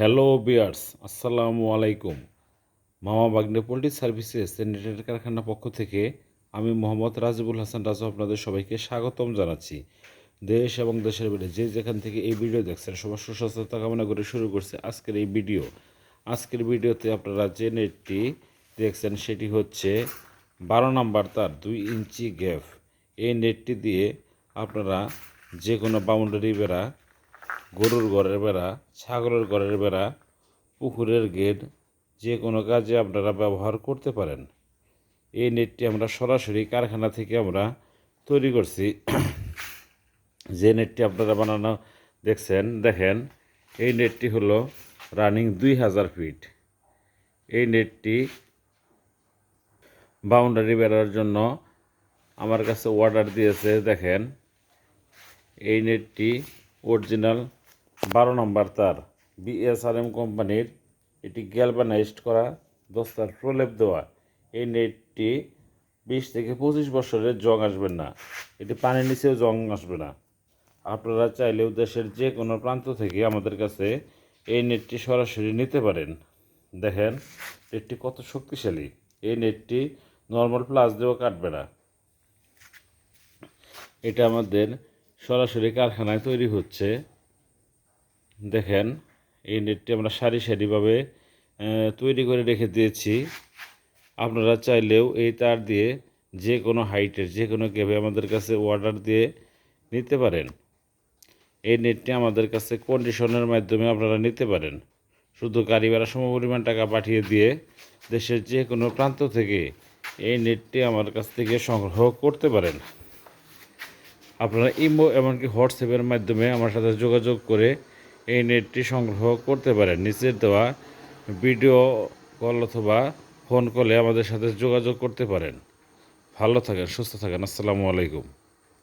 Hello বিয়ার্স, আসসালামু আলাইকুম। মামা বাগনে পোলট্রি সার্ভিসেস নেটের কারখানার পক্ষ থেকে আমি মোহাম্মদ রাজিবুল হাসান রাজু আপনাদের সবাইকে স্বাগতম জানাচ্ছি। দেশ এবং দেশের বাইরে যে যেখান থেকে এই ভিডিও দেখছেন, সবার সুস্বাস্থ্যতা কামনা করে শুরু করছে আজকের এই ভিডিও। আজকের ভিডিওতে আপনারা যে নেটটি দেখছেন, সেটি হচ্ছে বারো নাম্বার তার দুই ইঞ্চি গ্যাপ। এই নেটটি দিয়ে আপনারা যে কোনো বাউন্ডারি বেড়া গরুর ঘরের বেড়া, ছাগলের ঘরের বেড়া, পুকুরের গেট, যে কোনো কাজে আপনারা ব্যবহার করতে পারেন। এই নেটটি আমরা সরাসরি কারখানা থেকে আমরা তৈরি করছি। যে নেটটি আপনারা বানানো দেখছেন, দেখেন, এই নেটটি হলো রানিং দুই হাজার ফিট। এই নেটটি বাউন্ডারি বেড়ার জন্য আমার কাছে অর্ডার দিয়েছে, দেখেন। এই নেটটি অরিজিনাল বারো নম্বর তার বিএসআরএম কোম্পানির এটি গ্যালভানাইজড করা দস্তার প্রলেপ দেওয়া। এই নেটটি বিশ থেকে পঁচিশ বছরের জং আসবে না। এটি পানির নিচেও জং আসবে না। আপনারা চাইলেও দেশের যে কোনো প্রান্ত থেকে আমাদের কাছে এই নেটটি সরাসরি নিতে পারেন। দেখেন, নেটটি কত শক্তিশালী। এই নেটটি নর্মাল প্লাস দিয়েও কাটবে না। এটা আমাদের সরাসরি কারখানায় তৈরি হচ্ছে। দেখেন, এই নেটটি আমরা সারি সারিভাবে তৈরি করে রেখে দিয়েছি। আপনারা চাইলেও এই তার দিয়ে যে কোনো হাইটের, যে কোনো ক্যাবে আমাদের কাছে অর্ডার দিয়ে নিতে পারেন। এই নেটটি আমাদের কাছে কন্ডিশনের মাধ্যমে আপনারা নিতে পারেন। শুধু ভাড়া সমপরিমাণ টাকা পাঠিয়ে দিয়ে দেশের যে কোনো প্রান্ত থেকে এই নেটটি আমার কাছ থেকে সংগ্রহ করতে পারেন। আপনারা ইমো এমনকি হোয়াটসঅ্যাপের মাধ্যমে আমার সাথে যোগাযোগ করে এই নেটটি সংগ্রহ করতে পারেন। নিচের দেওয়া ভিডিও কল অথবা ফোন কলে আমাদের সাথে যোগাযোগ করতে পারেন। ভালো থাকেন, সুস্থ থাকেন। আসসালামু আলাইকুম।